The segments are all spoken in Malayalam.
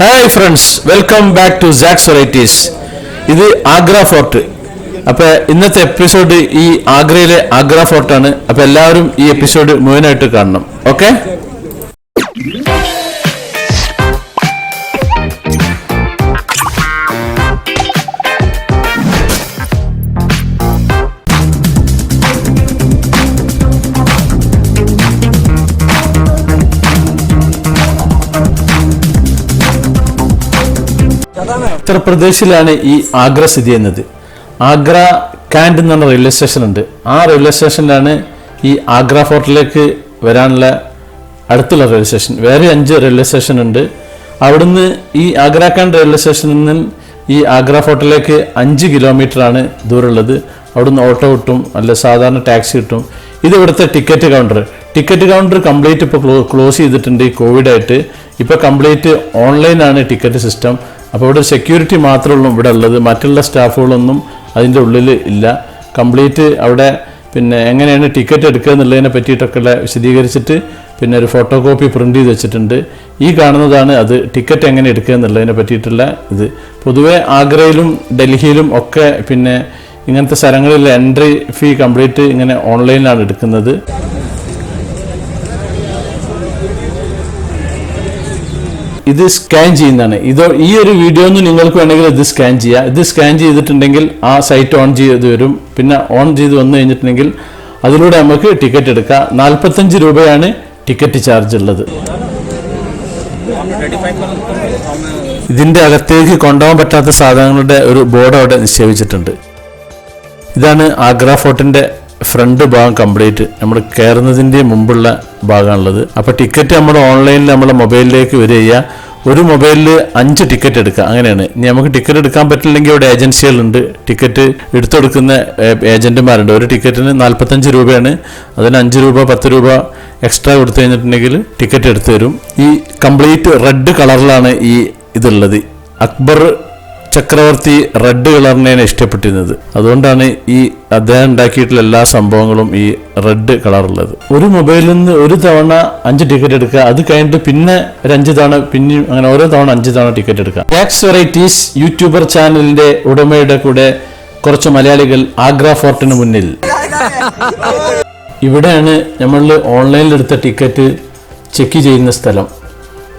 Hi friends welcome back to Sax Varieties ഇത് ആഗ്ര ഫോർട്ട്. അപ്പൊ ഇന്നത്തെ എപ്പിസോഡ് ഈ ആഗ്രയിലെ ആഗ്ര ഫോർട്ടാണ്. അപ്പൊ എല്ലാവരും ഈ എപ്പിസോഡ് മുഴുവനായിട്ട് കാണണം. ഓക്കെ ഉത്തർപ്രദേശിലാണ് ഈ ആഗ്ര സ്ഥിതി ചെയ്യുന്നത്. ആഗ്ര കാൻഡ് എന്ന് പറഞ്ഞ റെയിൽവേ സ്റ്റേഷൻ ഉണ്ട്. ആ റെയിൽവേ സ്റ്റേഷനിലാണ് ഈ ആഗ്ര ഫോർട്ടിലേക്ക് വരാനുള്ള അടുത്തുള്ള റെയിൽവേ സ്റ്റേഷൻ വേറെ അഞ്ച് റെയിൽവേ സ്റ്റേഷൻ ഉണ്ട്. അവിടുന്ന് ഈ ആഗ്ര കാൻഡ് റെയിൽവേ സ്റ്റേഷനിൽ നിന്ന് ഈ ആഗ്ര ഫോർട്ടിലേക്ക് അഞ്ച് കിലോമീറ്റർ ആണ് ദൂരമുള്ളത്. അവിടുന്ന് ഓട്ടോ കിട്ടും അല്ല സാധാരണ ടാക്സി കിട്ടും. ഇത് ഇവിടുത്തെ ticket counter ticket counter complete ഇപ്പോൾ ക്ലോസ് ചെയ്തിട്ടുണ്ട് ഈ കോവിഡ് ആയിട്ട്. ഇപ്പോൾ കംപ്ലീറ്റ് ഓൺലൈനാണ് ടിക്കറ്റ് സിസ്റ്റം അപ്പോൾ ഇവിടെ സെക്യൂരിറ്റി മാത്രമേ ഉള്ളൂ. ഇവിടെ ഉള്ളത്. മറ്റുള്ള സ്റ്റാഫുകളൊന്നും അതിന്റെ ഉള്ളിൽ ഇല്ല. കംപ്ലീറ്റ് അവിടെ പിന്നെ എങ്ങനെയാണ് ടിക്കറ്റ് എടുക്കുക എന്നുള്ളതിനെ പറ്റിയിട്ടൊക്കെ വിശദീകരിച്ചിട്ട് പിന്നെ ഒരു ഫോട്ടോ കോപ്പി പ്രിന്റ് ചെയ്ത് വെച്ചിട്ടുണ്ട്. ഈ കാണുന്നതാണ് അത് ടിക്കറ്റ് എങ്ങനെ എടുക്കുക എന്നുള്ളതിനെ പറ്റിയിട്ടുള്ള ഇത്. പൊതുവേ ആഗ്രയിലും ഡൽഹിയിലും ഒക്കെ പിന്നെ ഇങ്ങനത്തെ സ്ഥലങ്ങളിൽ എൻട്രി ഫീ കംപ്ലീറ്റ് ഇങ്ങനെ ഓൺലൈനിലാണ് എടുക്കുന്നത്. ഇത് സ്കാൻ ചെയ്യുന്നതാണ്. ഇത് ഈ ഒരു വീഡിയോ ഒന്ന് നിങ്ങൾക്ക് വേണമെങ്കിൽ ഇത് സ്കാൻ ചെയ്യാം. ഇത് സ്കാൻ ചെയ്തിട്ടുണ്ടെങ്കിൽ ആ സൈറ്റ് ഓൺ ചെയ്ത് വരും. പിന്നെ ഓൺ ചെയ്ത് വന്നു കഴിഞ്ഞിട്ടുണ്ടെങ്കിൽ അതിലൂടെ നമുക്ക് ടിക്കറ്റ് എടുക്കാം. നാൽപ്പത്തഞ്ച് രൂപയാണ് ടിക്കറ്റ് ചാർജ് ഉള്ളത്. ഇതിന്റെ അകത്തേക്ക് കൊണ്ടുപോകാൻ പറ്റാത്ത സാധനങ്ങളുടെ ഒരു ബോർഡ് അവിടെ നിക്ഷേപിച്ചിട്ടുണ്ട്. ഇതാണ് ആഗ്ര ഫോർട്ടിന്റെ ഫ്രണ്ട് ഭാഗം കംപ്ലീറ്റ്. നമ്മൾ കയറുന്നതിന്റെ മുമ്പുള്ള ഭാഗമാണുള്ളത്. അപ്പോൾ ടിക്കറ്റ് നമ്മൾ ഓൺലൈനിൽ നമ്മുടെ മൊബൈലിലേക്ക് വരിക ചെയ്യുക. ഒരു മൊബൈലിൽ അഞ്ച് ടിക്കറ്റ് എടുക്കുക. അങ്ങനെയാണ്. ഇനി നമുക്ക് ടിക്കറ്റ് എടുക്കാൻ പറ്റില്ലെങ്കിൽ അവിടെ ഏജൻസികളുണ്ട്. ടിക്കറ്റ് എടുത്തെടുക്കുന്ന ഏജന്റുമാരുണ്ട് ഒരു ടിക്കറ്റിന് നാൽപ്പത്തഞ്ച് രൂപയാണ്. അതിന് അഞ്ച് രൂപ പത്ത് രൂപ എക്സ്ട്രാ കൊടുത്തു കഴിഞ്ഞിട്ടുണ്ടെങ്കിൽ ടിക്കറ്റ് എടുത്തു തരും. ഈ കംപ്ലീറ്റ് റെഡ് കളറിലാണ് ഈ ഇതുള്ളത്. അക്ബർ ചക്രവർത്തി റെഡ് കളറിനെയാണ് ഇഷ്ടപ്പെട്ടിരുന്നത്. അതുകൊണ്ടാണ് ഈ അദ്ദേഹം ഉണ്ടാക്കിയിട്ടുള്ള എല്ലാ സംഭവങ്ങളും ഈ റെഡ് കളറുള്ളത്. ഒരു മൊബൈലിൽ നിന്ന് ഒരു തവണ അഞ്ച് ടിക്കറ്റ് എടുക്കുക അത് കഴിഞ്ഞിട്ട് പിന്നെ ഒരു അഞ്ച് തവണ പിന്നെയും അങ്ങനെ ഓരോ തവണ അഞ്ച് തവണ ടിക്കറ്റ് എടുക്കുക. ടാക്സ് വെറൈറ്റീസ് യൂട്യൂബർ ചാനലിന്റെ ഉടമയുടെ കൂടെ കുറച്ച് മലയാളികൾ ആഗ്ര ഫോർട്ടിന് മുന്നിൽ. ഇവിടെയാണ് നമ്മൾ ഓൺലൈനിൽ എടുത്ത ടിക്കറ്റ് ചെക്ക് ചെയ്യുന്ന സ്ഥലം.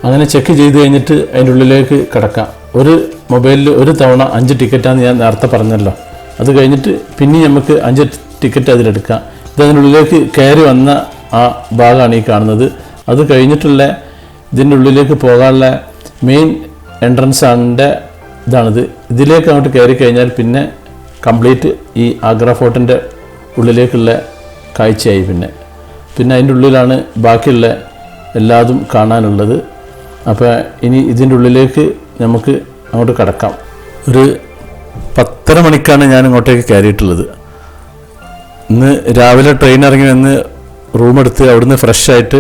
അങ്ങനെ ചെക്ക് ചെയ്ത് കഴിഞ്ഞിട്ട് അതിന്റെ ഉള്ളിലേക്ക് കിടക്കാം. ഒരു മൊബൈലിൽ ഒരു തവണ അഞ്ച് ടിക്കറ്റാന്ന് ഞാൻ നേരത്തെ പറഞ്ഞല്ലോ. അത് കഴിഞ്ഞിട്ട് പിന്നെ നമുക്ക് അഞ്ച് ടിക്കറ്റ് അതിലെടുക്കാം. ഇത് അതിനുള്ളിലേക്ക് കയറി വന്ന ആ ഭാഗമാണ് ഈ കാണുന്നത്. അത് കഴിഞ്ഞിട്ടുള്ള ഇതിന്റെ ഉള്ളിലേക്ക് പോകാനുള്ള മെയിൻ എൻട്രൻസ് ആണിന്റെ ഇതാണിത്. ഇതിലേക്ക് അങ്ങോട്ട് കയറി കഴിഞ്ഞാൽ പിന്നെ കംപ്ലീറ്റ് ഈ ആഗ്ര ഫോർട്ടിന്റെ ഉള്ളിലേക്കുള്ള കാഴ്ചയായി പിന്നെ. പിന്നെ അതിന്റെ ഉള്ളിലാണ് ബാക്കിയുള്ള എല്ലാതും കാണാനുള്ളത്. അപ്പോൾ ഇനി ഇതിന്റെ ഉള്ളിലേക്ക് നമുക്ക് അങ്ങോട്ട് കടക്കാം. ഒരു പത്തര മണിക്കാണ് ഞാൻ ഇങ്ങോട്ടേക്ക് കയറിയിട്ടുള്ളത്. ഇന്ന് രാവിലെ ട്രെയിൻ ഇറങ്ങി വന്ന് റൂമെടുത്ത് അവിടുന്ന് ഫ്രഷ് ആയിട്ട്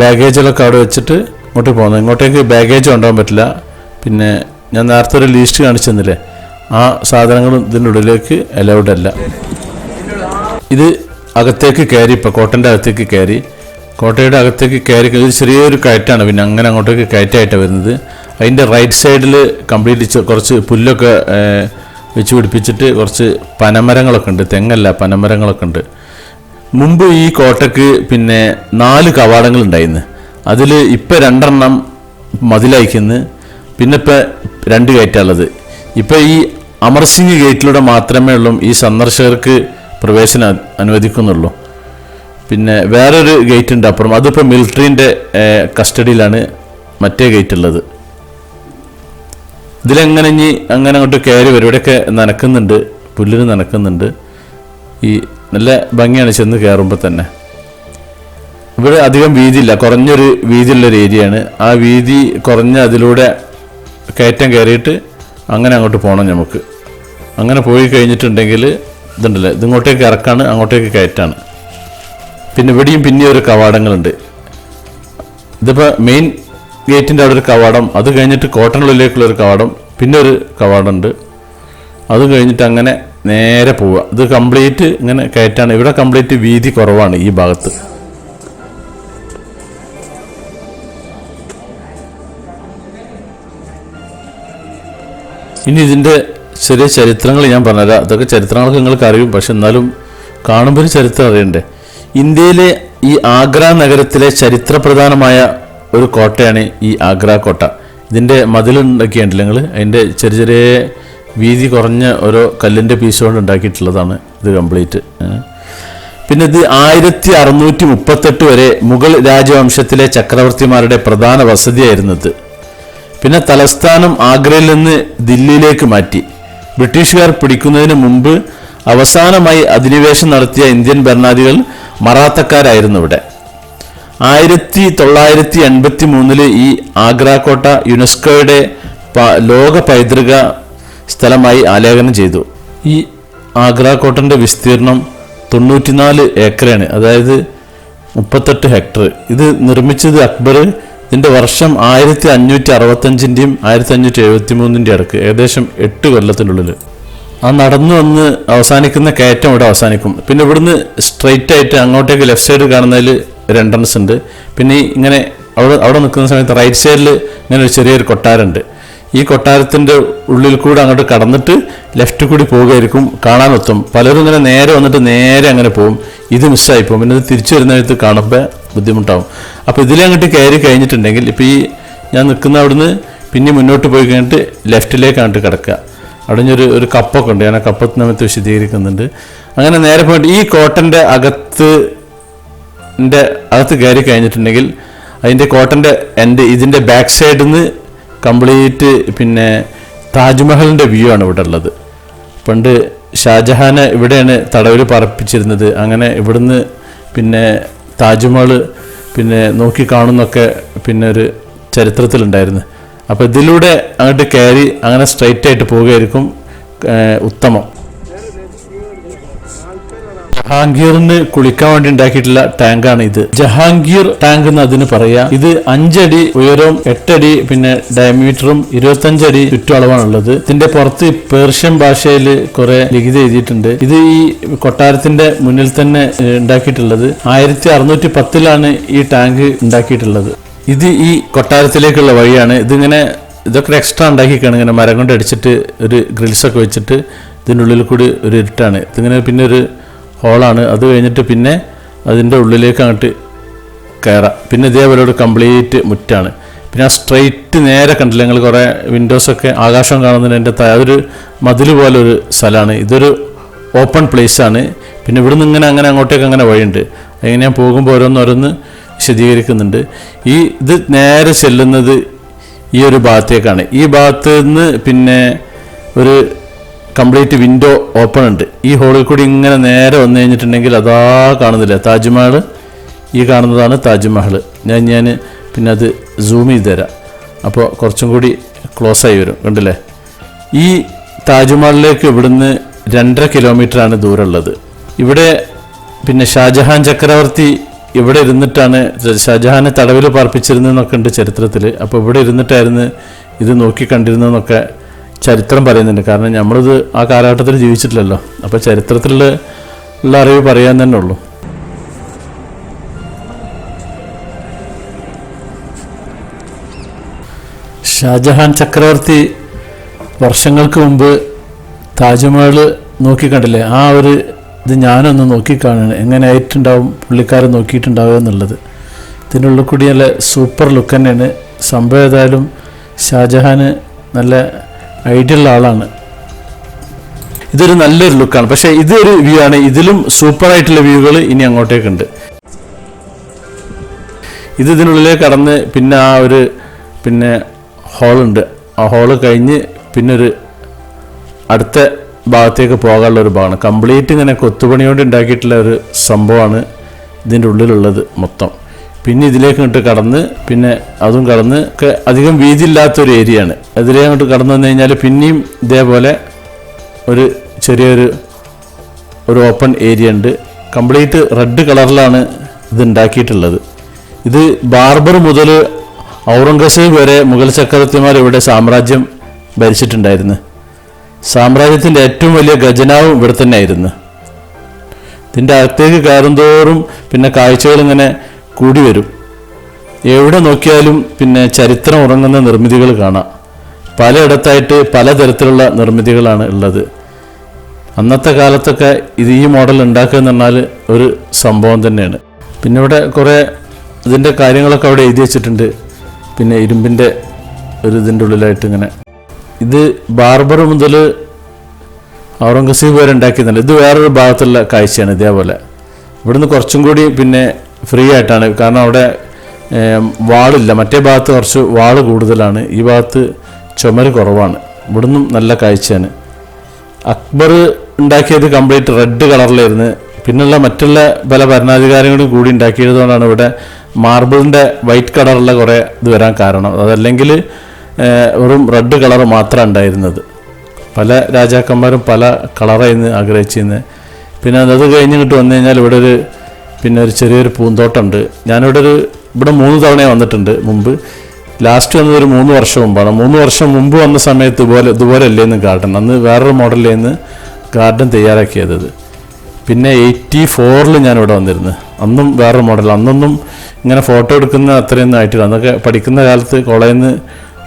ബാഗേജിലൊക്കെ അവിടെ വെച്ചിട്ട് ഇങ്ങോട്ട് പോകുന്നത് ഇങ്ങോട്ടേക്ക് ബാഗേജ് കൊണ്ടുപോകാൻ പറ്റില്ല. പിന്നെ ഞാൻ നേരത്തെ ഒരു ലിസ്റ്റ് കാണിച്ചു തന്നില്ലേ ആ സാധനങ്ങളും ഇതിന്റെ ഉള്ളിലേക്ക് അലൗഡ് അല്ല. ഇത് അകത്തേക്ക് കയറി ഇപ്പോൾ കോട്ടന്റെ അകത്തേക്ക് കയറി. കോട്ടയുടെ അകത്തേക്ക് കയറി ഇത് ചെറിയൊരു കയറ്റാണ്. പിന്നെ അങ്ങനെ അങ്ങോട്ടേക്ക് കയറ്റായിട്ടാണ് വരുന്നത്. അതിന്റെ റൈറ്റ് സൈഡിൽ കംപ്ലീറ്റ് കുറച്ച് പുല്ലൊക്കെ വെച്ച് പിടിപ്പിച്ചിട്ട് കുറച്ച് പനമരങ്ങളൊക്കെ ഉണ്ട്. തെങ്ങല്ല പനമരങ്ങളൊക്കെ ഉണ്ട്. മുമ്പ് ഈ കോട്ടയ്ക്ക് പിന്നെ നാല് കവാടങ്ങൾ ഉണ്ടായിരുന്നു അതിൽ ഇപ്പം രണ്ടെണ്ണം മതിലയക്കുന്നു പിന്നെ ഇപ്പം രണ്ട് ഗേറ്റാണുള്ളത് ഇപ്പം ഈ അമർസിംഗ് ഗേറ്റിലൂടെ മാത്രമേ ഉള്ളൂ ഈ സന്ദർശകർക്ക് പ്രവേശനം അനുവദിക്കുന്നുള്ളൂ. പിന്നെ വേറൊരു ഗേറ്റ് ഉണ്ട് അപ്പുറം. അതിപ്പോൾ മിലിറ്ററിന്റെ കസ്റ്റഡിയിലാണ് മറ്റേ ഗേറ്റ് ഉള്ളത്. ഇതിലെങ്ങനെ ഇനി അങ്ങനെ അങ്ങോട്ട് കയറി വരും. ഇവിടെയൊക്കെ നനക്കുന്നുണ്ട്. പുല്ലിന് നനക്കുന്നുണ്ട്. ഈ നല്ല ഭംഗിയാണ് ചെന്ന് കയറുമ്പോൾ തന്നെ. ഇവിടെ അധികം വീതിയില്ല. കുറഞ്ഞൊരു വീതിയുള്ളൊരു ഏരിയയാണ്. ആ വീതി കുറഞ്ഞ അതിലൂടെ കയറ്റം കയറിയിട്ട് അങ്ങനെ അങ്ങോട്ട് പോകണം നമുക്ക്. അങ്ങനെ പോയി കഴിഞ്ഞിട്ടുണ്ടെങ്കിൽ ഇതുണ്ടല്ലേ? ഇതിങ്ങോട്ടേക്ക് ഇറക്കാണ് അങ്ങോട്ടേക്ക് കയറ്റാണ്. പിന്നെ ഇവിടെയും പിന്നെ ഒരു കവാടങ്ങളുണ്ട്. ഇതിപ്പോൾ മെയിൻ ഗേറ്റിന്റെ അവിടെ ഒരു കവാടം അത് കഴിഞ്ഞിട്ട് കോട്ടനുള്ളിലേക്കുള്ള ഒരു കവാടം പിന്നെ ഒരു കവാടമുണ്ട്. അത് കഴിഞ്ഞിട്ട് അങ്ങനെ നേരെ പോവുക. ഇത് കംപ്ലീറ്റ് ഇങ്ങനെ കയറ്റാണ്. ഇവിടെ കംപ്ലീറ്റ് വീതി കുറവാണ് ഈ ഭാഗത്ത്. ഇനി ഇതിന്റെ ചെറിയ ചരിത്രങ്ങൾ ഞാൻ പറഞ്ഞുതരാം. അതൊക്കെ ചരിത്രങ്ങളൊക്കെ നിങ്ങൾക്ക് അറിയും. പക്ഷെ എന്നാലും കാണുമ്പോൾ ഒരു ചരിത്രം അറിയണ്ടേ? ഇന്ത്യയിലെ ഈ ആഗ്ര നഗരത്തിലെ ചരിത്രപ്രധാനമായ ഒരു കോട്ടയാണ് ഈ ആഗ്ര കോട്ട. ഇതിന്റെ മതിലുണ്ടാക്കിയിട്ടില്ല നിങ്ങൾ അതിന്റെ ചെറിയ ചെറിയ വീതി കുറഞ്ഞ ഓരോ കല്ലിന്റെ പീസ് കൊണ്ട് ഉണ്ടാക്കിയിട്ടുള്ളതാണ് ഇത് കംപ്ലീറ്റ് പിന്നെ ഇത് ആയിരത്തി അറുന്നൂറ്റി മുപ്പത്തെട്ട് വരെ മുഗൾ രാജവംശത്തിലെ ചക്രവർത്തിമാരുടെ പ്രധാന വസതിയായിരുന്നത് പിന്നെ തലസ്ഥാനം ആഗ്രയിൽ നിന്ന് ദില്ലിയിലേക്ക് മാറ്റി. ബ്രിട്ടീഷുകാർ പിടിക്കുന്നതിന് മുമ്പ് അവസാനമായി അധിനിവേശം നടത്തിയ ഇന്ത്യൻ ഭരണാധികൾ മറാത്തക്കാരായിരുന്നു ഇവിടെ. ആയിരത്തി തൊള്ളായിരത്തി എൺപത്തി മൂന്നിൽ ഈ ആഗ്ര കോട്ട യുനെസ്കോയുടെ ലോക പൈതൃക സ്ഥലമായി ആലേഖനം ചെയ്തു. ഈ ആഗ്ര കോട്ടന്റെ വിസ്തീർണം തൊണ്ണൂറ്റിനാല് ഏക്കറാണ് അതായത് മുപ്പത്തെട്ട് ഹെക്ടർ. ഇത് നിർമ്മിച്ചത് അക്ബർ ഇതിന്റെ വർഷം ആയിരത്തി അഞ്ഞൂറ്റി അറുപത്തഞ്ചിന്റെയും ആയിരത്തി അഞ്ഞൂറ്റി എഴുപത്തി മൂന്നിന്റെ അടുക്ക് ഏകദേശം എട്ട് കൊല്ലത്തിനുള്ളിൽ ആ നടന്നു വന്ന് അവസാനിക്കുന്ന കയറ്റം ഇവിടെ അവസാനിക്കും. പിന്നെ ഇവിടുന്ന് സ്ട്രെയിറ്റ് ആയിട്ട് അങ്ങോട്ടേക്ക് ലെഫ്റ്റ് സൈഡ് കാണുന്നതിൽ എൻട്രൻസ് ഉണ്ട് പിന്നെ ഇങ്ങനെ അവിടെ അവിടെ നിൽക്കുന്ന സമയത്ത് റൈറ്റ് സൈഡിൽ ഇങ്ങനെ ഒരു ചെറിയൊരു കൊട്ടാരമുണ്ട്. ഈ കൊട്ടാരത്തിന്റെ ഉള്ളിൽ കൂടെ അങ്ങോട്ട് കടന്നിട്ട് ലെഫ്റ്റ് കൂടി പോവുകയായിരിക്കും കാണാനൊത്തും പലരും ഇങ്ങനെ നേരെ വന്നിട്ട് നേരെ അങ്ങനെ പോകും. ഇത് മിസ്സായി പോകും. പിന്നെ തിരിച്ചു വരുന്നിടത്ത് കാണുമ്പോൾ ബുദ്ധിമുട്ടാവും. അപ്പോൾ ഇതിലെ അങ്ങോട്ട് കയറി കഴിഞ്ഞിട്ടുണ്ടെങ്കിൽ ഇപ്പോൾ ഈ ഞാൻ നിൽക്കുന്ന അവിടുന്ന് പിന്നെ മുന്നോട്ട് പോയി കഴിഞ്ഞിട്ട് ലെഫ്റ്റിലേക്ക് അങ്ങോട്ട് കിടക്കുക. അവിടെ ഒരു ഒരു കപ്പൊക്കെ ഉണ്ട്. ഞാൻ ആ കപ്പത്തിനകത്ത് വിശദീകരിക്കുന്നുണ്ട്. അങ്ങനെ നേരെ പോയിട്ട് ഈ കോട്ടന്റെ അകത്ത് ന്റെ അകത്ത് കയറി കഴിഞ്ഞിട്ടുണ്ടെങ്കിൽ അതിന്റെ കോട്ടന്റെ എന്റെ ഇതിന്റെ ബാക്ക് സൈഡിൽ നിന്ന് കംപ്ലീറ്റ് പിന്നെ താജ്മഹലിന്റെ വ്യൂ ആണ് ഇവിടെ ഉള്ളത്. പണ്ട് ഷാജഹാനെ ഇവിടെയാണ് തടവിൽ പറപ്പിച്ചിരുന്നത്. അങ്ങനെ ഇവിടുന്ന് പിന്നെ താജ്മഹൽ പിന്നെ നോക്കി കാണുന്നൊക്കെ പിന്നെ ഒരു ചരിത്രത്തിലുണ്ടായിരുന്നു. അപ്പോൾ ഇതിലൂടെ അങ്ങോട്ട് കയറി അങ്ങനെ സ്ട്രൈറ്റ് ആയിട്ട് പോവുകയായിരിക്കും ഉത്തമം. ജഹാംഗീറിന് കുളിക്കാൻ വേണ്ടി ഉണ്ടാക്കിയിട്ടുള്ള ടാങ്കാണ് ഇത്. ജഹാംഗീർ ടാങ്ക് എന്ന് അതിന് പറയാം. ഇത് അഞ്ചടി ഉയരവും എട്ടടി പിന്നെ ഡയമീറ്ററും ഇരുപത്തഞ്ചടി ചുറ്റളവാണുള്ളത്. ഇതിന്റെ പുറത്ത് പേർഷ്യൻ ഭാഷയിൽ കുറെ ലിഖിത എഴുതിയിട്ടുണ്ട്. ഇത് ഈ കൊട്ടാരത്തിന്റെ മുന്നിൽ തന്നെ ഉണ്ടാക്കിയിട്ടുള്ളത്. ആയിരത്തി അറുന്നൂറ്റി പത്തിലാണ് ഈ ടാങ്ക് ഉണ്ടാക്കിയിട്ടുള്ളത്. ഇത് ഈ കൊട്ടാരത്തിലേക്കുള്ള വഴിയാണ്. ഇതിങ്ങനെ ഇതൊക്കെ എക്സ്ട്രാ ഉണ്ടാക്കിക്കാണ്. ഇങ്ങനെ മരം കൊണ്ട് അടിച്ചിട്ട് ഒരു ഗ്രിൽസൊക്കെ വെച്ചിട്ട് ഇതിന്റെ ഉള്ളിൽ കൂടി ഒരു ഇരുട്ടാണ്. ഇതിങ്ങനെ പിന്നെ ഒരു ഹോളാണ്. അത് കഴിഞ്ഞിട്ട് പിന്നെ അതിന്റെ ഉള്ളിലേക്ക് അങ്ങോട്ട് കയറാം. പിന്നെ ഇതേപോലെ ഒരു കംപ്ലീറ്റ് മുറ്റാണ്. പിന്നെ ആ സ്ട്രെയിറ്റ് നേരെ കണ്ടില്ല? ഞങ്ങൾ കുറേ വിൻഡോസൊക്കെ ആകാശം കാണുന്നതിന് എന്റെ അതൊരു മതിൽ പോലെ ഒരു സ്ഥലമാണ്. ഇതൊരു ഓപ്പൺ പ്ലേസ് ആണ്. പിന്നെ ഇവിടുന്ന് ഇങ്ങനെ അങ്ങനെ അങ്ങോട്ടേക്ക് അങ്ങനെ വഴിയുണ്ട്. അങ്ങനെ ഞാൻ പോകുമ്പോൾ ഓരോന്നോരോന്ന് വിശദീകരിക്കുന്നുണ്ട്. ഈ ഇത് നേരെ ചെല്ലുന്നത് ഈ ഒരു ഭാഗത്തേക്കാണ്. ഈ ഭാഗത്ത് നിന്ന് പിന്നെ ഒരു കംപ്ലീറ്റ് വിൻഡോ ഓപ്പൺ ഉണ്ട്. ഈ ഹോളിൽ കൂടി ഇങ്ങനെ നേരെ വന്നു കഴിഞ്ഞിട്ടുണ്ടെങ്കിൽ അതാ കാണുന്നില്ല. താജ്മഹൽ ഈ കാണുന്നതാണ് താജ്മഹൽ. ഞാൻ ഞാൻ പിന്നെ അത് സൂം ചെയ്ത് തരാം. അപ്പോൾ കുറച്ചും കൂടി ക്ലോസ് ആയി വരും. കണ്ടില്ലേ? ഈ താജ്മഹലിലേക്ക് ഇവിടുന്ന് രണ്ടര കിലോമീറ്ററാണ് ദൂരമുള്ളത്. ഇവിടെ പിന്നെ ഷാജഹാൻ ചക്രവർത്തി ഇവിടെ ഇരുന്നിട്ടാണ് ഷാജഹാനെ തടവിൽ പാർപ്പിച്ചിരുന്നതെന്നൊക്കെ ഉണ്ട് ചരിത്രത്തിൽ അപ്പോൾ ഇവിടെ ഇരുന്നിട്ടായിരുന്നു ഇത് നോക്കി കണ്ടിരുന്നതെന്നൊക്കെ ചരിത്രം പറയുന്നുണ്ട്. കാരണം നമ്മളിത് ആ കാലഘട്ടത്തിൽ ജീവിച്ചിട്ടില്ലല്ലോ. അപ്പോൾ ചരിത്രത്തിലുള്ള ഉള്ള അറിവ് പറയാൻ തന്നെ ഉള്ളൂ. ഷാജഹാൻ ചക്രവർത്തി വർഷങ്ങൾക്ക് മുമ്പ് താജ്മഹൽ നോക്കിക്കണ്ടില്ലേ? ആ ഒരു ഇത് ഞാനൊന്ന് നോക്കിക്കാണുകയാണ് എങ്ങനെ ആയിട്ടുണ്ടാവും? പുള്ളിക്കാരൻ നോക്കിയിട്ടുണ്ടാവുക എന്നുള്ളത്. ഇതിനുള്ളിൽ കൂടി നല്ല സൂപ്പർ ലുക്ക് തന്നെയാണ്. സംഭവം ഏതായാലും ഷാജഹാന് നല്ല ഐഡിയ ഉള്ള ആളാണ്. ഇതൊരു നല്ലൊരു ലുക്കാണ്. പക്ഷേ ഇതൊരു വ്യൂ ആണ്. ഇതിലും സൂപ്പർ ആയിട്ടുള്ള വ്യൂകൾ ഇനി അങ്ങോട്ടേക്കുണ്ട്. ഇത് ഇതിനുള്ളിലേക്ക് കടന്ന് പിന്നെ ആ ഒരു പിന്നെ ഹോളുണ്ട് ആ ഹോൾ കഴിഞ്ഞ് പിന്നൊരു അടുത്ത ഭാഗത്തേക്ക് പോകാനുള്ള ഒരു ഭാഗമാണ്. കംപ്ലീറ്റ് ഇങ്ങനെ കൊത്തുപണിയോണ്ട് ഉണ്ടാക്കിയിട്ടുള്ള ഒരു സംഭവമാണ് ഇതിന്റെ ഉള്ളിലുള്ളത് മൊത്തം. പിന്നെ ഇതിലേക്ക് ഇങ്ങോട്ട് കടന്ന് പിന്നെ അതും കടന്ന് ഒക്കെ അധികം വീതിയില്ലാത്തൊരു ഏരിയയാണ്. അതിലേക്ക് അങ്ങോട്ട് കടന്നു വന്നു കഴിഞ്ഞാൽ പിന്നെയും ഇതേപോലെ ഒരു ചെറിയൊരു ഒരു ഓപ്പൺ ഏരിയ ഉണ്ട്. കംപ്ലീറ്റ് റെഡ് കളറിലാണ് ഇത് ഉണ്ടാക്കിയിട്ടുള്ളത്. ഇത് ബാർബർ മുതൽ ഔറംഗസേബ് വരെ മുഗൾ ചക്രവർത്തിമാർ ഇവിടെ സാമ്രാജ്യം ഭരിച്ചിട്ടുണ്ടായിരുന്നു. സാമ്രാജ്യത്തിന്റെ ഏറ്റവും വലിയ ഖജനാവും ഇവിടെ തന്നെ ആയിരുന്നു ഇതിന്റെ അകത്തേക്ക് കയറും തോറും പിന്നെ കാഴ്ചകൾ ഇങ്ങനെ കൂടി വരും എവിടെ നോക്കിയാലും പിന്നെ ചരിത്രം ഉറങ്ങുന്ന നിർമ്മിതികൾ കാണാം. പലയിടത്തായിട്ട് പലതരത്തിലുള്ള നിർമ്മിതികളാണ് ഉള്ളത്. അന്നത്തെ കാലത്തൊക്കെ ഇത് ഈ മോഡൽ ഉണ്ടാക്കുക എന്ന് പറഞ്ഞാൽ ഒരു സംഭവം തന്നെയാണ്. പിന്നെ ഇവിടെ കുറേ ഇതിന്റെ കാര്യങ്ങളൊക്കെ അവിടെ എഴുതി വെച്ചിട്ടുണ്ട്. പിന്നെ ഇരുമ്പിന്റെ ഒരു ഇതിന്റെ ഉള്ളിലായിട്ട് ഇങ്ങനെ. ഇത് ബാർബർ മുതൽ ഔറംഗസീബ് വരെ ഉണ്ടാക്കിയതല്ല. ഇത് വേറൊരു ഭാഗത്തുള്ള കാഴ്ചയാണ് ഇതേപോലെ. ഇവിടുന്ന് കുറച്ചും കൂടി പിന്നെ ഫ്രീ ആയിട്ടാണ്. കാരണം അവിടെ വാളില്ല. മറ്റേ ഭാഗത്ത് കുറച്ച് വാൾ കൂടുതലാണ്. ഈ ഭാഗത്ത് ചുമര് കുറവാണ്. ഇവിടുന്നും നല്ല കാഴ്ചയാണ്. അക്ബർ ഉണ്ടാക്കിയത് കംപ്ലീറ്റ് റെഡ് കളറിലായിരുന്നു പിന്നുള്ള മറ്റുള്ള പല ഭരണാധികാരികളും കൂടി ഉണ്ടാക്കിയതുകൊണ്ടാണ് ഇവിടെ മാർബിളിന്റെ വൈറ്റ് കളറുള്ള കുറേ ഇത് വരാൻ കാരണം. അതല്ലെങ്കിൽ വെറും റെഡ് കളർ മാത്രമാണ് ഉണ്ടായിരുന്നത്. പല രാജാക്കന്മാരും പല കളറായിരുന്നു ആഗ്രഹിച്ചിരുന്നത്. പിന്നെ അത് കഴിഞ്ഞിട്ട് വന്നു കഴിഞ്ഞാൽ ഇവിടെ ഒരു പിന്നെ ഒരു ചെറിയൊരു പൂന്തോട്ടമുണ്ട്. ഞാനിവിടെ ഒരു ഇവിടെ മൂന്ന് തവണ വന്നിട്ടുണ്ട് മുമ്പ്. ലാസ്റ്റ് വന്നത് ഒരു മൂന്ന് വർഷം മുമ്പാണ്. മൂന്ന് വർഷം മുമ്പ് വന്ന സമയത്ത് ഇതുപോലെ ഇതുപോലെ അല്ലേന്ന് ഗാർഡൻ അന്ന് വേറൊരു മോഡലിലേന്ന് ഗാർഡൻ തയ്യാറാക്കിയത്. ഇത്. പിന്നെ എയ്റ്റി ഫോറിൽ ഇവിടെ വന്നിരുന്നു. അന്നും വേറൊരു മോഡൽ അന്നൊന്നും ഇങ്ങനെ ഫോട്ടോ എടുക്കുന്ന അത്രയൊന്നും ആയിട്ടില്ല. അന്നൊക്കെ പഠിക്കുന്ന കാലത്ത് കോളേജിൽ നിന്ന്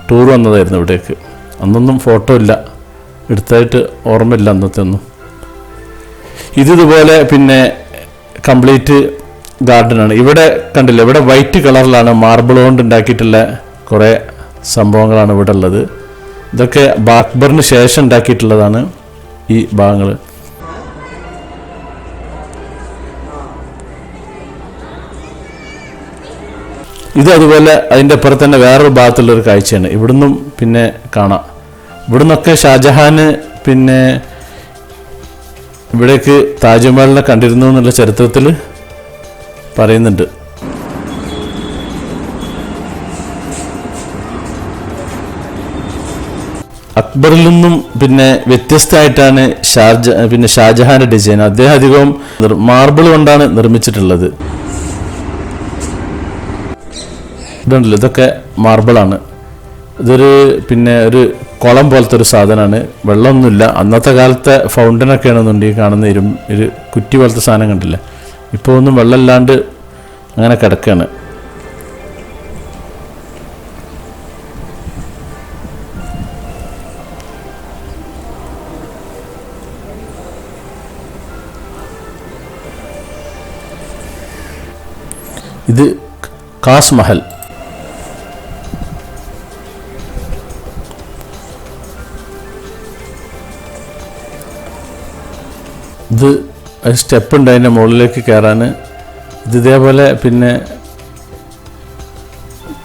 ടൂർ വന്നതായിരുന്നു ഇവിടേക്ക്. അന്നൊന്നും ഫോട്ടോ ഇല്ല. എടുത്തായിട്ട് ഓർമ്മയില്ല അന്നത്തെ ഒന്നും ഇതുപോലെ പിന്നെ കംപ്ലീറ്റ് ഗാർഡനാണ്. ഇവിടെ കണ്ടില്ല ഇവിടെ വൈറ്റ് കളറിലാണ് മാർബിൾ കൊണ്ട് ഉണ്ടാക്കിയിട്ടുള്ള കുറേ സംഭവങ്ങളാണ് ഇവിടെ ഉള്ളത്. ഇതൊക്കെ ബാക്ബറിന് ശേഷം ഉണ്ടാക്കിയിട്ടുള്ളതാണ് ഈ ഭാഗങ്ങൾ ഇത് അതുപോലെ അതിന്റെ അപ്പുറത്ത് തന്നെ വേറൊരു ഭാഗത്തുള്ളൊരു കാഴ്ചയാണ്. ഇവിടുന്നും പിന്നെ കാണാം. ഇവിടുന്നൊക്കെ ഷാജഹാന് പിന്നെ ഇവിടേക്ക് താജ്മഹലിനെ കണ്ടിരുന്നു എന്നുള്ള ചരിത്രത്തിൽ പറയുന്നുണ്ട്. അക്ബറിൽ നിന്നും പിന്നെ വ്യത്യസ്തമായിട്ടാണ് ഷാർജ പിന്നെ ഷാജഹാന്റെ ഡിസൈൻ. അദ്ദേഹം അധികവും മാർബിൾ കൊണ്ടാണ് നിർമ്മിച്ചിട്ടുള്ളത്. ഇതുണ്ടല്ലോ ഇതൊക്കെ മാർബിളാണ്. ഇതൊരു പിന്നെ ഒരു കുളം പോലത്തെ ഒരു സാധനമാണ്. വെള്ളമൊന്നുമില്ല. അന്നത്തെ കാലത്തെ ഫൗണ്ടനൊക്കെ ആണെന്നുണ്ടെങ്കിൽ കാണുന്ന ഇരും ഒരു കുറ്റി പോലത്തെ സാധനം കണ്ടില്ല? ഇപ്പോൾ ഒന്നും വെള്ളമില്ലാണ്ട് അങ്ങനെ കിടക്കുകയാണ് ഇത് കാസ് മഹൽ. ഇത് സ്റ്റെപ്പ് ഉണ്ട് അതിന്റെ മുകളിലേക്ക് കയറാൻ. ഇത് ഇതേപോലെ പിന്നെ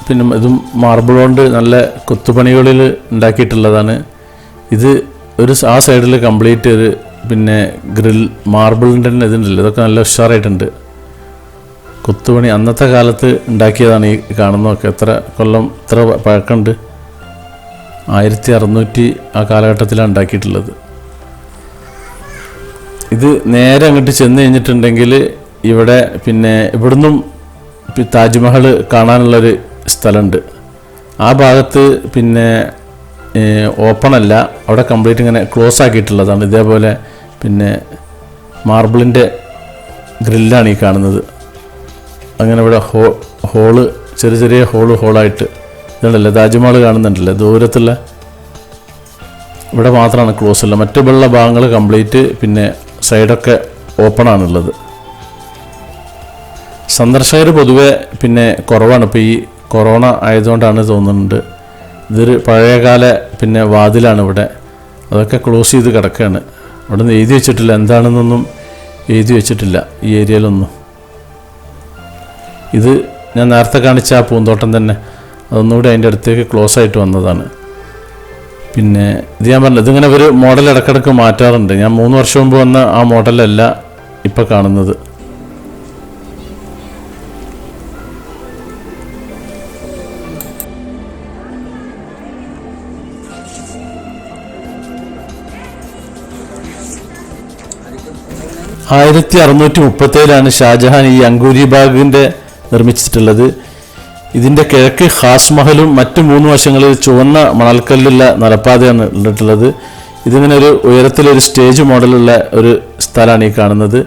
പിന്നെ ഇതും മാർബിൾ കൊണ്ട് നല്ല കൊത്തുപണികളിൽ ഉണ്ടാക്കിയിട്ടുള്ളതാണ്. ഇത് ഒരു ആ സൈഡിൽ കംപ്ലീറ്റ് ഒരു പിന്നെ ഗ്രിൽ മാർബിളിന്റെ തന്നെ ഇതുണ്ടല്ലോ. ഇതൊക്കെ നല്ല ഉഷാറായിട്ടുണ്ട്. കൊത്തുപണി അന്നത്തെ കാലത്ത് ഉണ്ടാക്കിയതാണ് ഈ കാണുന്നതൊക്കെ. എത്ര കൊല്ലം എത്ര പ- പഴക്കമുണ്ട്. ആയിരത്തി അറുന്നൂറ്റി ആ കാലഘട്ടത്തിലാണ് ഉണ്ടാക്കിയിട്ടുള്ളത്. ഇത് നേരെ അങ്ങോട്ട് ചെന്ന് കഴിഞ്ഞിട്ടുണ്ടെങ്കിൽ ഇവിടെ പിന്നെ ഇവിടുന്നും താജ്മഹൽ കാണാനുള്ളൊരു സ്ഥലമുണ്ട്. ആ ഭാഗത്ത് പിന്നെ ഓപ്പൺ അല്ല. അവിടെ കംപ്ലീറ്റ് ഇങ്ങനെ ക്ലോസ് ആക്കിയിട്ടുള്ളതാണ്. ഇതേപോലെ പിന്നെ മാർബിളിന്റെ ഗ്രില്ലാണ് ഈ കാണുന്നത്. അങ്ങനെ ഇവിടെ ഹോ ഹോൾ ചെറിയ ചെറിയ ഹോൾ ഹോളായിട്ട് ഇതുണ്ടല്ലോ. താജ്മഹൽ കാണുന്നുണ്ടല്ലോ. ദൂരത്തുള്ള ഇവിടെ മാത്രമാണ് ക്ലോസ് ഉള്ളത്. മറ്റു ഭാഗങ്ങൾ കംപ്ലീറ്റ് പിന്നെ സൈഡൊക്കെ ഓപ്പൺ ആണുള്ളത് സന്ദർശകർ പൊതുവെ പിന്നെ കുറവാണ്. ഇപ്പോൾ ഈ കൊറോണ ആയതുകൊണ്ടാണ് തോന്നുന്നുണ്ട്. ഇതൊരു പഴയകാല പിന്നെ വാതിലാണ് ഇവിടെ അതൊക്കെ ക്ലോസ് ചെയ്ത് കിടക്കുകയാണ് അവിടെ നിന്ന് എഴുതി വെച്ചിട്ടില്ല. എന്താണെന്നൊന്നും എഴുതി വെച്ചിട്ടില്ല ഈ ഏരിയയിലൊന്നും. ഇത് ഞാൻ നേരത്തെ കാണിച്ച ആ പൂന്തോട്ടം തന്നെ. അതൊന്നുകൂടി അതിന്റെ അടുത്തേക്ക് ക്ലോസ് ആയിട്ട് വന്നതാണ്. പിന്നെ ഇത് ഞാൻ പറഞ്ഞത് ഇതിങ്ങനെ ഒരു മോഡൽ ഇടക്കിടക്ക് മാറ്റാറുണ്ട്. ഞാൻ മൂന്ന് വർഷം മുമ്പ് വന്ന ആ മോഡലല്ല ഇപ്പം കാണുന്നത്. ആയിരത്തി അറുന്നൂറ്റി മുപ്പത്തേഴിലാണ് ഷാജഹാൻ ഈ അങ്കൂരി ബാഗിന്റെ നിർമ്മിച്ചിട്ടുള്ളത്. ഇതിന്റെ കിഴക്ക് ഹാസ് മഹലും മറ്റ് മൂന്ന് വശങ്ങളിൽ ചുവന്ന മണൽക്കല്ലുള്ള നടപ്പാതയാണ് ഉള്ളിട്ടുള്ളത് ഇതിങ്ങനെ ഒരു ഉയരത്തിലൊരു സ്റ്റേജ് മോഡലുള്ള ഒരു സ്ഥലമാണ് ഈ കാണുന്നത്.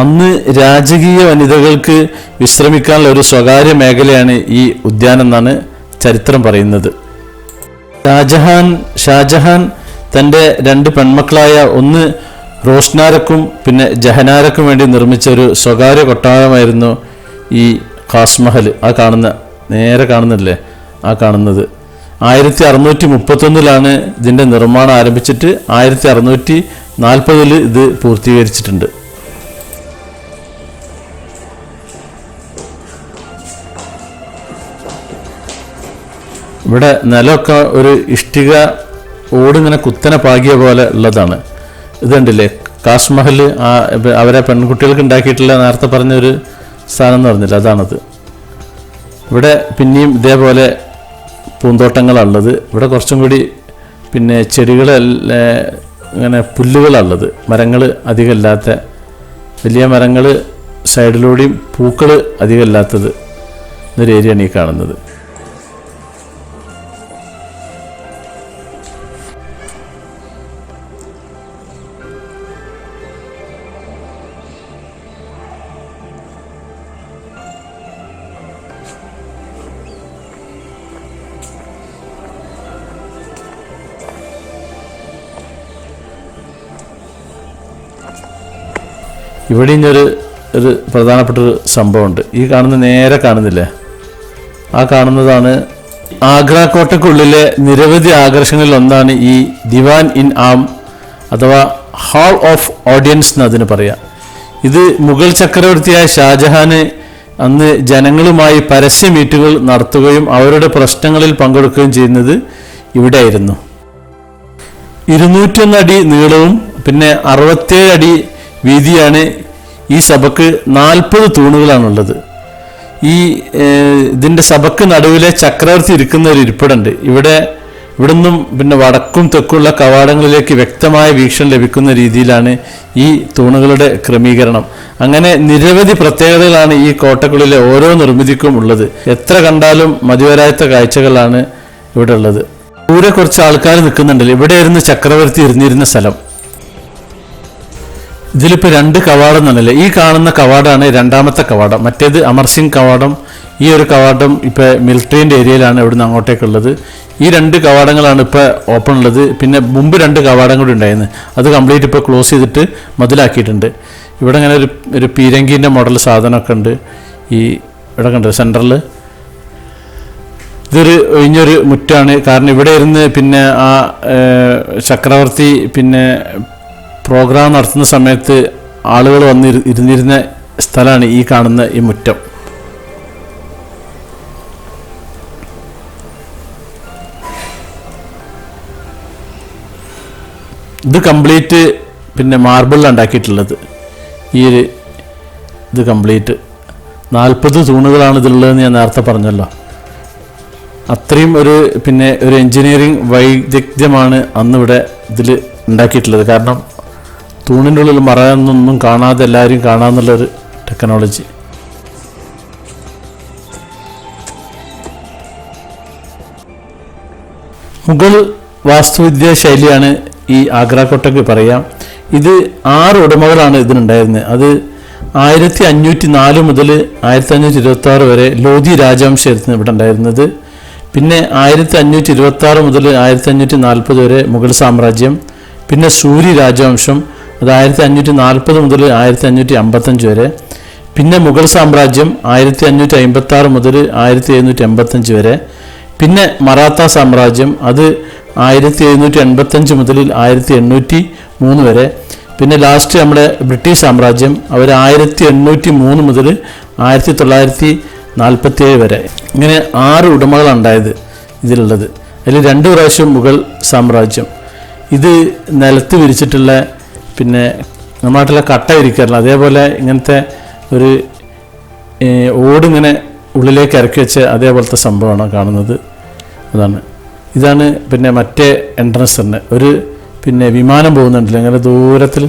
അന്ന് രാജകീയ വനിതകൾക്ക് വിശ്രമിക്കാനുള്ള ഒരു സ്വകാര്യ മേഖലയാണ് ഈ ഉദ്യാനം എന്നാണ് ചരിത്രം പറയുന്നത്. ഷാജഹാൻ ഷാജഹാൻ തന്റെ രണ്ട് പെൺമക്കളായ ഒന്ന് റോഷ്നാരക്കും പിന്നെ ജഹനാരക്കും വേണ്ടി നിർമ്മിച്ച ഒരു സ്വകാര്യ കൊട്ടാരമായിരുന്നു ഈ ഖാസ്മഹൽ ആ കാണുന്ന നേരെ കാണുന്നില്ലേ ആ കാണുന്നത്. ആയിരത്തി അറുന്നൂറ്റി മുപ്പത്തൊന്നിലാണ് ഇതിന്റെ നിർമ്മാണം ആരംഭിച്ചിട്ട് ആയിരത്തി അറുന്നൂറ്റി നാൽപ്പതിൽ ഇത് പൂർത്തീകരിച്ചിട്ടുണ്ട്. ഇവിടെ നിലമൊക്കെ ഒരു ഇഷ്ടിക ഓടിങ്ങനെ കുത്തനെ പാകിയ പോലെ ഉള്ളതാണ്. ഇതുണ്ടല്ലേ ആ അവരെ പെൺകുട്ടികൾക്ക് ഉണ്ടാക്കിയിട്ടുള്ള നേരത്തെ പറഞ്ഞ സാധനം എന്ന് പറഞ്ഞില്ല അതാണത്. ഇവിടെ പിന്നെയും ഇതേപോലെ പൂന്തോട്ടങ്ങളുള്ളത് ഇവിടെ കുറച്ചും കൂടി പിന്നെ ചെടികൾ ഇങ്ങനെ പുല്ലുകളുള്ളത് മരങ്ങൾ അധികം ഇല്ലാത്ത വലിയ മരങ്ങൾ സൈഡിലൂടെയും പൂക്കൾ അധികം ഇല്ലാത്തത് എന്നൊരു ഏരിയയാണ് ഈ കാണുന്നത്. ഇവിടെ ഇനിയൊരു ഒരു പ്രധാനപ്പെട്ടൊരു സംഭവമുണ്ട്. ഈ കാണുന്ന നേരെ കാണുന്നില്ലേ? ആ കാണുന്നതാണ് ആഗ്ര കോട്ടയ്ക്കുള്ളിലെ നിരവധി ആകർഷണങ്ങളിൽ ഒന്നാണ് ഈ ദിവാൻ ഇൻ ആം അഥവാ ഹാൾ ഓഫ് ഓഡിയൻസ് എന്ന് അതിന് പറയാം. ഇത് മുഗൾ ചക്രവർത്തിയായ ഷാജഹാന് അന്ന് ജനങ്ങളുമായി പരസ്യ മീറ്റുകൾ നടത്തുകയും അവരുടെ പ്രശ്നങ്ങളിൽ പങ്കെടുക്കുകയും ചെയ്യുന്നത് ഇവിടെയായിരുന്നു. ഇരുന്നൂറ്റൊന്ന് അടി നീളവും പിന്നെ അറുപത്തേഴ് അടി വീതിയാണ് ഈ സഭക്ക് നാൽപ്പത് തൂണുകളാണുള്ളത്. ഈ ഇതിന്റെ സഭക്ക് നടുവിലെ ചക്രവർത്തി ഇരിക്കുന്ന ഒരു ഇരിപ്പിടമുണ്ട് ഇവിടെ ഇവിടുന്നും പിന്നെ വടക്കും തെക്കുള്ള കവാടങ്ങളിലേക്ക് വ്യക്തമായ വീക്ഷണം ലഭിക്കുന്ന രീതിയിലാണ് ഈ തൂണുകളുടെ ക്രമീകരണം. അങ്ങനെ നിരവധി പ്രത്യേകതകളാണ് ഈ കോട്ടക്കുള്ളിലെ ഓരോ നിർമ്മിതിക്കും ഉള്ളത്. എത്ര കണ്ടാലും മതിവരാത്ത കാഴ്ചകളാണ് ഇവിടെ ഉള്ളത്. ദൂരെ കുറച്ച് ആൾക്കാർ നിൽക്കുന്നുണ്ടല്ലോ. ഇവിടെയായിരുന്നു ചക്രവർത്തി ഇരുന്നിരുന്ന സ്ഥലം. ഇതിലിപ്പോൾ രണ്ട് കവാടം എന്നല്ലേ ഈ കാണുന്ന കവാടമാണ് രണ്ടാമത്തെ കവാടം. മറ്റേത് അമർസിംഗ് കവാടം. ഈ ഒരു കവാടം ഇപ്പോൾ മിലിറ്ററീന്റെ ഏരിയയിലാണ് ഇവിടുന്ന് അങ്ങോട്ടേക്കുള്ളത്. ഈ രണ്ട് കവാടങ്ങളാണ് ഇപ്പോൾ ഓപ്പൺ ഉള്ളത്. പിന്നെ മുമ്പ് രണ്ട് കവാടം കൂടി ഉണ്ടായിരുന്നു. അത് കംപ്ലീറ്റ് ഇപ്പോൾ ക്ലോസ് ചെയ്തിട്ട് മതിലാക്കിയിട്ടുണ്ട്. ഇവിടെ ഇങ്ങനെ ഒരു ഒരു പീരങ്കീന്റെ മോഡൽ സാധനമൊക്കെ ഉണ്ട്. ഈ ഇവിടെ കണ്ട് സെന്ററിൽ ഇതൊരു ഒഴിഞ്ഞൊരു മുറ്റാണ്. കാരണം ഇവിടെ ഇരുന്ന് പിന്നെ ആ ചക്രവർത്തി പിന്നെ പ്രോഗ്രാം നടത്തുന്ന സമയത്ത് ആളുകൾ വന്ന് ഇരു- ഇരുന്നിരുന്ന സ്ഥലമാണ് ഈ കാണുന്ന ഈ മുറ്റം. ഇത് കംപ്ലീറ്റ് പിന്നെ മാർബിളിലാണ് ഉണ്ടാക്കിയിട്ടുള്ളത് ഈ ഒരു ഇത് കംപ്ലീറ്റ്. നാൽപ്പത് തൂണുകളാണ് ഇതിലുള്ളതെന്ന് ഞാൻ നേരത്തെ പറഞ്ഞല്ലോ. അത്രയും ഒരു പിന്നെ ഒരു എൻജിനീയറിങ് വൈദഗ്ധ്യമാണ് അന്നിവിടെ ഇതിൽ ഉണ്ടാക്കിയിട്ടുള്ളത്. കാരണം തൂണിന്റെ ഉള്ളിൽ മറയാനൊന്നും കാണാതെ എല്ലാവരും കാണാമെന്നുള്ളൊരു ടെക്നോളജി മുഗൾ വാസ്തുവിദ്യാ ശൈലിയാണ് ഈ ആഗ്ര കോട്ടയ്ക്ക് പറയാം. ഇത് ആറ് ഉടമകളാണ് ഇതിനുണ്ടായിരുന്നത്. അത് ആയിരത്തി അഞ്ഞൂറ്റി നാല് മുതൽ ആയിരത്തി അഞ്ഞൂറ്റി ഇരുപത്തി ആറ് വരെ ലോധി രാജവംശമായിരുന്നു ഇവിടെ ഉണ്ടായിരുന്നത്. പിന്നെ ആയിരത്തി അഞ്ഞൂറ്റി ഇരുപത്തി ആറ് മുതൽ ആയിരത്തി അഞ്ഞൂറ്റി നാൽപ്പത് വരെ മുഗൾ സാമ്രാജ്യം. പിന്നെ സൂരി രാജവംശം. അത് ആയിരത്തി അഞ്ഞൂറ്റി നാൽപ്പത് മുതൽ ആയിരത്തി അഞ്ഞൂറ്റി അമ്പത്തഞ്ച് വരെ. പിന്നെ മുഗൾ സാമ്രാജ്യം ആയിരത്തി അഞ്ഞൂറ്റി അമ്പത്തി ആറ് മുതൽ ആയിരത്തി എഴുന്നൂറ്റി എൺപത്തഞ്ച് വരെ. പിന്നെ മറാത്ത സാമ്രാജ്യം അത് ആയിരത്തി എഴുന്നൂറ്റി എൺപത്തഞ്ച് മുതൽ ആയിരത്തി എണ്ണൂറ്റി മൂന്ന് വരെ. പിന്നെ ലാസ്റ്റ് നമ്മുടെ ബ്രിട്ടീഷ് സാമ്രാജ്യം അവർ ആയിരത്തി എണ്ണൂറ്റി മൂന്ന് മുതൽ ആയിരത്തി തൊള്ളായിരത്തി നാൽപ്പത്തി ഏഴ് വരെ. ഇങ്ങനെ ആറ് ഉടമകളാണ് ഉണ്ടായത് ഇതിലുള്ളത്. അതിൽ രണ്ട് പ്രാവശ്യം മുഗൾ സാമ്രാജ്യം. ഇത് നിലത്ത് വിരിച്ചിട്ടുള്ള പിന്നെ നമ്മുടെ നാട്ടിലെ കട്ട ഇരിക്കാറില്ല അതേപോലെ ഇങ്ങനത്തെ ഒരു ഓടിങ്ങനെ ഉള്ളിലേക്ക് ഇറക്കി വെച്ച് അതേപോലത്തെ സംഭവമാണ് കാണുന്നത്. അതാണ്. ഇതാണ് പിന്നെ മറ്റേ എൻട്രൻസ് തന്നെ. ഒരു പിന്നെ വിമാനം പോകുന്നുണ്ടല്ലോ? ഇങ്ങനെ ദൂരത്തിൽ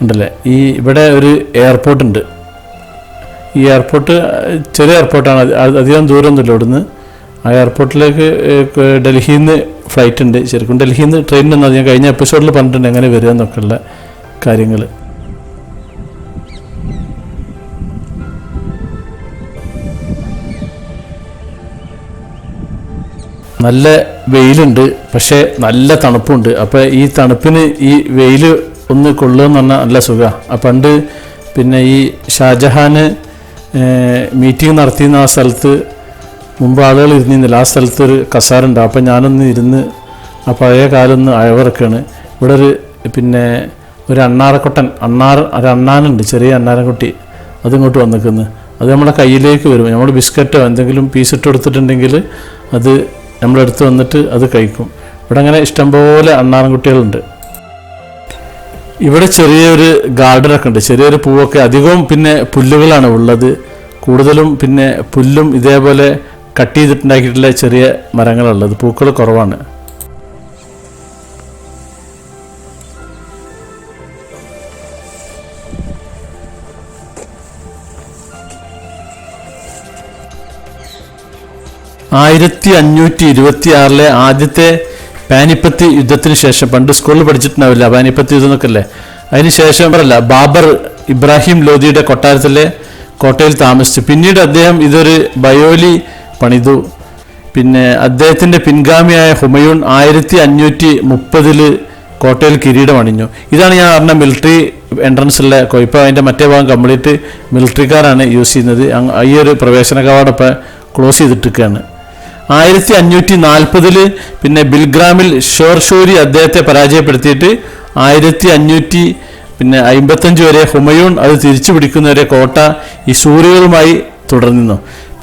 ഉണ്ടല്ലേ? ഈ ഇവിടെ ഒരു എയർപോർട്ട് ഉണ്ട്. ഈ എയർപോർട്ട് ചെറിയ എയർപോർട്ടാണ് അധികം ദൂരമൊന്നുമില്ല ഇവിടുന്ന്. ആ എയർപോർട്ടിലേക്ക് ഡൽഹിയിൽ നിന്ന് ഫ്ലൈറ്റ് ഉണ്ട്. ശരിക്കും ഡൽഹിയിൽ നിന്ന് ട്രെയിൻ ട്രെയിനിൽ ഞാൻ കഴിഞ്ഞ എപ്പിസോഡിൽ പറഞ്ഞിട്ടുണ്ട് എങ്ങനെ വരിക എന്നൊക്കെയുള്ള കാര്യങ്ങൾ നല്ല വെയിലുണ്ട്. പക്ഷേ നല്ല തണുപ്പുണ്ട്. അപ്പോൾ ഈ തണുപ്പിന് ഈ വെയിൽ ഒന്ന് കൊള്ളുക എന്ന് പറഞ്ഞാൽ നല്ല സുഖമാണ് പണ്ട് പിന്നെ ഈ ഷാജഹാന് മീറ്റിംഗ് നടത്തിയിരുന്ന ആ സ്ഥലത്ത് മുമ്പ് ആളുകൾ ഇരുന്നിരുന്നില്ല. ആ സ്ഥലത്ത് ഒരു കസാറുണ്ട്. അപ്പം ഞാനൊന്ന് ഇരുന്ന് ആ പഴയ കാലം ഒന്ന് അയവിറക്കാണ്. ഇവിടെ ഒരു പിന്നെ ഒരു അണ്ണാറക്കൊട്ടൻ അണ്ണാർ ഒരു അണ്ണാനുണ്ട്. ചെറിയ അണ്ണാരൻകുട്ടി. അതിങ്ങോട്ട് വന്നിക്കുന്നു. അത് നമ്മുടെ കയ്യിലേക്ക് വരും. നമ്മൾ ബിസ്ക്കറ്റോ എന്തെങ്കിലും പീസ് ഇട്ട് കൊടുത്തിട്ടുണ്ടെങ്കിൽ അത് നമ്മുടെ അടുത്ത് വന്നിട്ട് അത് കഴിക്കും. ഇവിടെ അങ്ങനെ ഇഷ്ടംപോലെ അണ്ണാറൻകുട്ടികളുണ്ട്. ഇവിടെ ചെറിയൊരു ഗാർഡനൊക്കെ ഉണ്ട്. ചെറിയൊരു പൂവൊക്കെ അധികവും പിന്നെ പുല്ലുകളാണ് ഉള്ളത്. കൂടുതലും പിന്നെ പുല്ലും ഇതേപോലെ കട്ട് ചെയ്തിട്ടുണ്ടാക്കിയിട്ടുള്ള ചെറിയ മരങ്ങളുള്ളത്. പൂക്കൾ കുറവാണ്. ആയിരത്തി അഞ്ഞൂറ്റി ഇരുപത്തി ആറിലെ ആദ്യത്തെ പാനിപ്പത്ത് യുദ്ധത്തിന് ശേഷം പണ്ട് സ്കൂളിൽ പഠിച്ചിട്ടുണ്ടാവില്ല പാനിപ്പത്ത് യുദ്ധം എന്നൊക്കെ അല്ലേ അതിന് ശേഷം പറയല്ല ബാബർ ഇബ്രാഹിം ലോധിയുടെ കൊട്ടാരത്തിലെ കോട്ടയിൽ താമസിച്ചു. പിന്നീട് അദ്ദേഹം ഇതൊരു ബയോലി പണിതു. പിന്നെ അദ്ദേഹത്തിന്റെ പിൻഗാമിയായ ഹുമയൂൺ ആയിരത്തി അഞ്ഞൂറ്റി മുപ്പതിൽ കോട്ടയിൽ കിരീടം അണിഞ്ഞു. ഇതാണ് ഞാൻ പറഞ്ഞ മിലിറ്ററി എൻട്രൻസിലെ ഇപ്പോൾ അതിന്റെ മറ്റേ ഭാഗം കംപ്ലീറ്റ് മിലിറ്ററിക്കാരാണ് യൂസ് ചെയ്യുന്നത്. ഈ ഒരു പ്രവേശന കവാടം ഇപ്പം ക്ലോസ് ചെയ്തിട്ടിരിക്കുകയാണ്. ആയിരത്തി അഞ്ഞൂറ്റി നാൽപ്പതിൽ പിന്നെ ബിൽഗ്രാമിൽ ഷോർഷോരി അദ്ദേഹത്തെ പരാജയപ്പെടുത്തിയിട്ട് ആയിരത്തി അഞ്ഞൂറ്റി പിന്നെ അമ്പത്തഞ്ച് വരെ ഹുമയൂൺ അത് തിരിച്ചു പിടിക്കുന്നവരെ കോട്ട ഈ സൂര്യകളുമായി തുടർന്നിരുന്നു.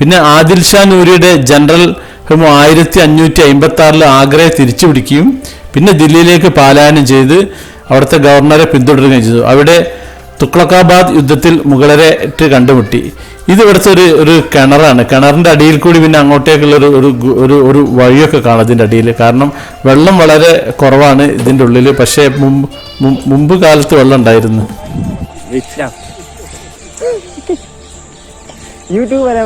പിന്നെ ആദിൽ ഷാ നൂരിയുടെ ജനറൽ ഹെമോ ആയിരത്തി അഞ്ഞൂറ്റി അമ്പത്തി ആറിൽ ആഗ്രയെ തിരിച്ചു പിടിക്കുകയും പിന്നെ ദില്ലിയിലേക്ക് പാലായനം ചെയ്ത് അവിടുത്തെ ഗവർണറെ പിന്തുടരുകയും ചെയ്തു. അവിടെ തുക്ലക്കാബാദ് യുദ്ധത്തിൽ മുഗളരെ കണ്ടുമുട്ടി. ഇത് ഇവിടുത്തെ ഒരു ഒരു കിണറാണ്. കിണറിന്റെ അടിയിൽ കൂടി പിന്നെ അങ്ങോട്ടേക്കുള്ള ഒരു ഒരു ഒരു വഴിയൊക്കെ കാണാം ഇതിന്റെ അടിയിൽ. കാരണം വെള്ളം വളരെ കുറവാണ് ഇതിന്റെ ഉള്ളിൽ പക്ഷേ മുമ്പ് കാലത്ത് വെള്ളം ഉണ്ടായിരുന്നു. യൂട്യൂബ് വരാ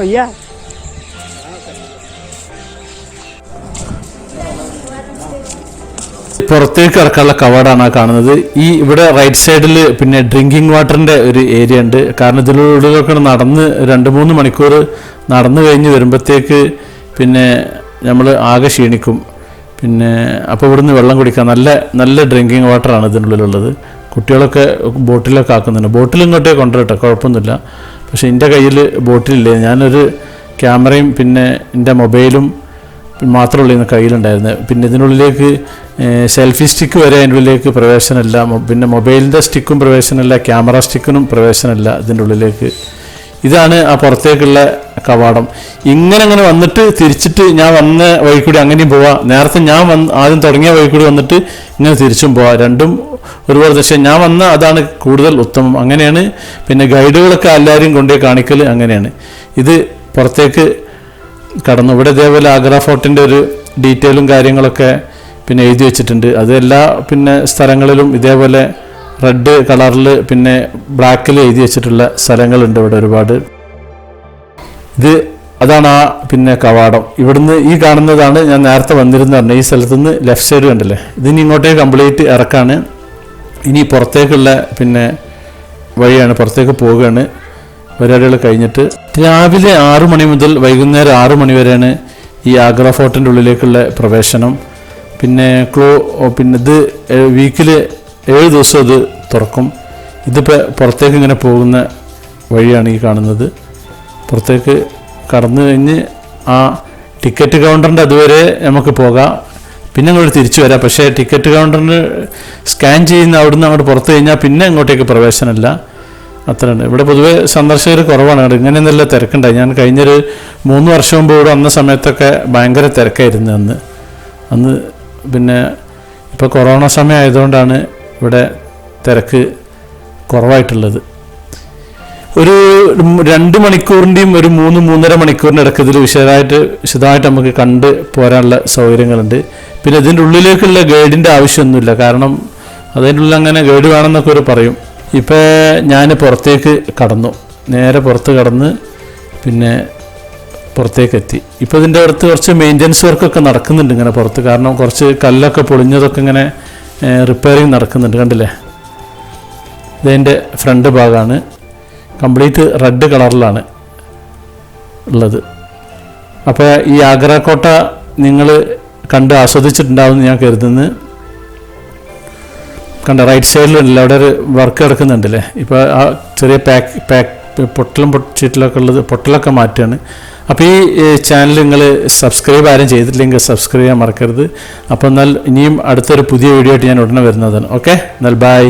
പുറത്തേക്ക് ഇറക്കാനുള്ള കവാടാണ് ആ കാണുന്നത്. ഈ ഇവിടെ റൈറ്റ് സൈഡിൽ പിന്നെ ഡ്രിങ്കിങ് വാട്ടറിന്റെ ഒരു ഏരിയ ഉണ്ട്. കാരണം ഇതിലൂടെയൊക്കെ നടന്ന് രണ്ട് മൂന്ന് മണിക്കൂർ നടന്നു കഴിഞ്ഞ് വരുമ്പോഴത്തേക്ക് പിന്നെ നമ്മൾ ആകെ ക്ഷീണിക്കും. പിന്നെ അപ്പോൾ ഇവിടുന്ന് വെള്ളം കുടിക്കാൻ നല്ല നല്ല ഡ്രിങ്കിങ് വാട്ടറാണ് ഇതിനുള്ളിലുള്ളത്. കുട്ടികളൊക്കെ ബോട്ടിലൊക്കെ ആക്കുന്നുണ്ട്. ബോട്ടിൽ ഇങ്ങോട്ടേ കൊണ്ടുവരട്ടെ കുഴപ്പമൊന്നുമില്ല. പക്ഷേ എന്റെ കയ്യിൽ ബോട്ടിലില്ലേ? ഞാനൊരു ക്യാമറയും പിന്നെ എന്റെ മൊബൈലും മാത്രമുള്ള കയ്യിലുണ്ടായിരുന്നത് പിന്നെ ഇതിനുള്ളിലേക്ക് സെൽഫി സ്റ്റിക്ക് വരെ അതിന്റെ ഉള്ളിലേക്ക് പ്രവേശനമില്ല. പിന്നെ മൊബൈലിന്റെ സ്റ്റിക്കും പ്രവേശനമില്ല. ക്യാമറ സ്റ്റിക്കിനും പ്രവേശനമില്ല ഇതിന്റെ ഉള്ളിലേക്ക്. ഇതാണ് ആ പുറത്തേക്കുള്ള കവാടം. ഇങ്ങനെ അങ്ങനെ വന്നിട്ട് തിരിച്ചിട്ട് ഞാൻ വന്ന വഴി കൂടി അങ്ങനെയും പോവാം. നേരത്തെ ഞാൻ വന്ന് ആദ്യം തുടങ്ങിയ വഴി കൂടി വന്നിട്ട് ഇങ്ങനെ തിരിച്ചും പോവാം. രണ്ടും ഒരുപാട് പക്ഷേ ഞാൻ വന്ന അതാണ് കൂടുതൽ ഉത്തമം. അങ്ങനെയാണ് പിന്നെ ഗൈഡുകളൊക്കെ എല്ലാവരെയും കൊണ്ടുപോയി കാണിക്കൽ അങ്ങനെയാണ്. ഇത് പുറത്തേക്ക് കടന്നു. ഇവിടെ ഇതേപോലെ ആഗ്ര ഫോർട്ടിന്റെ ഒരു ഡീറ്റെയിലും കാര്യങ്ങളൊക്കെ പിന്നെ എഴുതി വെച്ചിട്ടുണ്ട്. അത് എല്ലാ പിന്നെ സ്ഥലങ്ങളിലും ഇതേപോലെ റെഡ് കളറിൽ പിന്നെ ബ്ലാക്കിൽ എഴുതി വെച്ചിട്ടുള്ള സ്ഥലങ്ങളുണ്ട് ഇവിടെ ഒരുപാട്. ഇത് അതാണ് ആ പിന്നെ കവാടം. ഇവിടുന്ന് ഈ കാണുന്നതാണ് ഞാൻ നേരത്തെ വന്നിരുന്ന പറഞ്ഞ. ഈ സ്ഥലത്തുനിന്ന് ലെഫ്റ്റ് സൈഡ് കണ്ടല്ലേ? ഇതിനി ഇങ്ങോട്ടേക്ക് കംപ്ലീറ്റ് ഇറക്കാണ്. ഇനി പുറത്തേക്കുള്ള പിന്നെ വഴിയാണ്. പുറത്തേക്ക് പോവുകയാണ്. പരിപാടികൾ കഴിഞ്ഞിട്ട് രാവിലെ ആറു മണി മുതൽ വൈകുന്നേരം ആറു മണി വരെയാണ് ഈ ആഗ്ര ഫോർട്ടിന്റെ ഉള്ളിലേക്കുള്ള പ്രവേശനം. പിന്നെ ക്ലോ പിന്നെ ഇത് വീക്കിൽ ഏഴ് ദിവസം ഇത് തുറക്കും. ഇതിപ്പോൾ പുറത്തേക്ക് ഇങ്ങനെ പോകുന്ന വഴിയാണ് ഈ കാണുന്നത്. പുറത്തേക്ക് കടന്നു കഴിഞ്ഞ് ആ ടിക്കറ്റ് കൗണ്ടറിന്റെ അതുവരെ നമുക്ക് പോകാം. പിന്നെ അങ്ങോട്ട് തിരിച്ചു വരാം. പക്ഷേ ടിക്കറ്റ് കൗണ്ടറിന് സ്കാൻ ചെയ്യുന്ന അവിടുന്ന് അങ്ങോട്ട് പുറത്ത് കഴിഞ്ഞാൽ പിന്നെ അങ്ങോട്ടേക്ക് പ്രവേശനമില്ല. അത്രയാണ് ഇവിടെ പൊതുവെ സന്ദർശകർ കുറവാണ്. ഇങ്ങനെ നല്ല തിരക്കുണ്ടായി. ഞാൻ കഴിഞ്ഞൊരു മൂന്ന് വർഷം മുമ്പ് ഇവിടെ വന്ന സമയത്തൊക്കെ ഭയങ്കര തിരക്കായിരുന്നു അന്ന്. അന്ന് പിന്നെ ഇപ്പോൾ കൊറോണ സമയം ആയതുകൊണ്ടാണ് ഇവിടെ തിരക്ക് കുറവായിട്ടുള്ളത്. ഒരു രണ്ട് മണിക്കൂറിന്റെയും ഒരു മൂന്ന് മൂന്നര മണിക്കൂറിന്റെ ഇടയ്ക്ക് ഇതിൽ വിശദമായിട്ട് വിശദമായിട്ട് നമുക്ക് കണ്ട് പോരാനുള്ള സൗകര്യങ്ങളുണ്ട്. പിന്നെ ഇതിന്റെ ഉള്ളിലേക്കുള്ള ഗൈഡിന്റെ ആവശ്യമൊന്നുമില്ല. കാരണം അതിന്റെ ഉള്ളിൽ അങ്ങനെ ഗൈഡ് വേണമെന്നൊക്കെ ഒരു പറയും. ഇപ്പോൾ ഞാൻ പുറത്തേക്ക് കടന്നു. നേരെ പുറത്ത് കടന്ന് പിന്നെ പുറത്തേക്ക് എത്തി ഇപ്പോൾ ഇതിന്റെ അടുത്ത് കുറച്ച് മെയിന്റനൻസ് വർക്കൊക്കെ നടക്കുന്നുണ്ട് ഇങ്ങനെ പുറത്ത്. കാരണം കുറച്ച് കല്ലൊക്കെ പൊളിഞ്ഞതൊക്കെ ഇങ്ങനെ റിപ്പയറിങ് നടക്കുന്നുണ്ട്. കണ്ടില്ലേ? ഇതിന്റെ ഫ്രണ്ട് ഭാഗമാണ് കംപ്ലീറ്റ് റെഡ് കളറിലാണ് ഉള്ളത്. അപ്പോൾ ഈ ആഗ്ര കോട്ട നിങ്ങൾ കണ്ട് ആസ്വദിച്ചിട്ടുണ്ടാവും ഞാൻ കരുതുന്നു. കണ്ട? റൈറ്റ് സൈഡിലുണ്ടല്ലോ അവിടെ ഒരു വർക്ക് കിടക്കുന്നുണ്ടല്ലേ? ഇപ്പോൾ ആ ചെറിയ പാക്ക് പാക്ക് പൊട്ടലും പൊട്ടിച്ചിട്ടിലൊക്കെ ഉള്ളത് പൊട്ടലൊക്കെ മാറ്റുകയാണ് അപ്പോൾ ഈ ചാനൽ നിങ്ങൾ സബ്സ്ക്രൈബ് ആരും ചെയ്തിട്ടില്ലെങ്കിൽ സബ്സ്ക്രൈബ് ചെയ്യാൻ മറക്കരുത്. അപ്പോൾ എന്നാൽ ഇനിയും അടുത്തൊരു പുതിയ വീഡിയോ ആയിട്ട് ഞാൻ ഉടനെ വരുന്നതാണ്. ഓക്കെ എന്നാൽ ബൈ